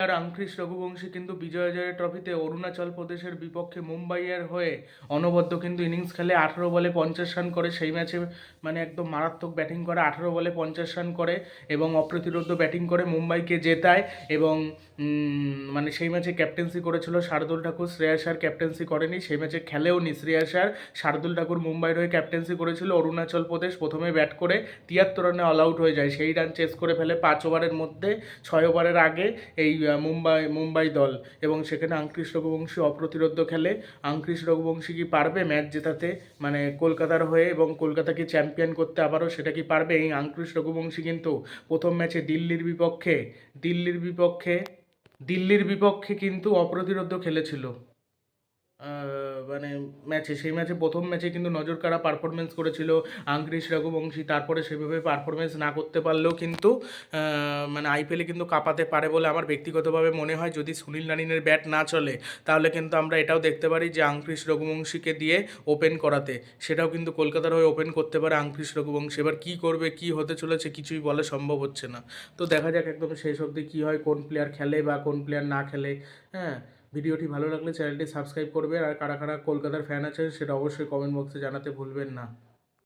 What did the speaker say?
আংক্রিস রঘুবংশী কিন্তু বিজয়জয় ট্রফিতে অরুণাচল প্রদেশের বিপক্ষে মুম্বাইয়ের হয়ে অনবদ্য কিন্তু ইনিংস খেলে আঠেরো বলে পঞ্চাশ রান করে। সেই ম্যাচে মানে একদম মারাত্মক ব্যাটিং করে। আঠেরো বলে পঞ্চাশ রান করে এবং অপ্রতিরোধ ব্যাটিং করে মুম্বাইকে জেতায় এবং মানে সেই ম্যাচে ক্যাপ্টেন্সি করেছিল শার্দুল ঠাকুর। শ্রেয়াস আর ক্যাপ্টেন্সি করেনি। সেই ম্যাচে খেলেও নি শ্রেয়াস আর। শার্দুল ঠাকুর মুম্বাইয়ের হয়ে ক্যাপ্টেন্সি করেছিল অরুণাচল প্রদেশ। প্রথমে ব্যাট করে তিয়াত্তর রানে অল আউট হয়ে যায়। সেই রান চেস করে ফেলে পাঁচ ওভারের মধ্যে। ছয় ওভারের আগে এই মুম্বাই মুম্বাই দল এবং সেখানে আংক্রিস রঘুবংশী অপ্রতিরোধ খেলে আংক্রিস রঘুবংশী কি পারবে ম্যাচ জেতাতে? মানে কলকাতার হয়ে এবং কলকাতাকে চ্যাম্পিয়ন করতে আবারও সেটা কি পারবে? এই আংক্রিস রঘুবংশী কিন্তু প্রথম ম্যাচে দিল্লির বিপক্ষে দিল্লির বিপক্ষে দিল্লির বিপক্ষে কিন্তু অপ্রতিরোধ খেলেছিল। মানে ম্যাচে সেই ম্যাচে প্রথম ম্যাচে কিন্তু নজর কাড়া পারফরমেন্স করেছিল আংক্রিস রঘুবংশী। তারপরে সেভাবে পারফরমেন্স না করতে পারলেও কিন্তু মানে আইপিএলে কিন্তু কাঁপাতে পারে বলে আমার ব্যক্তিগতভাবে মনে হয়। যদি সুনীল নারিনের ব্যাট না চলে, তাহলে কিন্তু আমরা এটাও দেখতে পারি যে আংক্রিস রঘুবংশীকে দিয়ে ওপেন করাতে। সেটাও কিন্তু কলকাতার হয়ে ওপেন করতে পারে আংক্রিস রঘুবংশী। এবার কী করবে, কী হতে চলেছে কিছুই বলা সম্ভব হচ্ছে না। তো দেখা যাক একদম শেষ অবধি কী হয়, কোন প্লেয়ার খেলে বা কোন প্লেয়ার না খেলে হ্যাঁ। ভিডিওটি ভালো লাগলে চ্যানেলটি সাবস্ক্রাইব করবে আর কারা কারা কলকাতার ফ্যান আছেন, সেটা অবশ্যই কমেন্ট বক্সে জানাতে ভুলবেন না।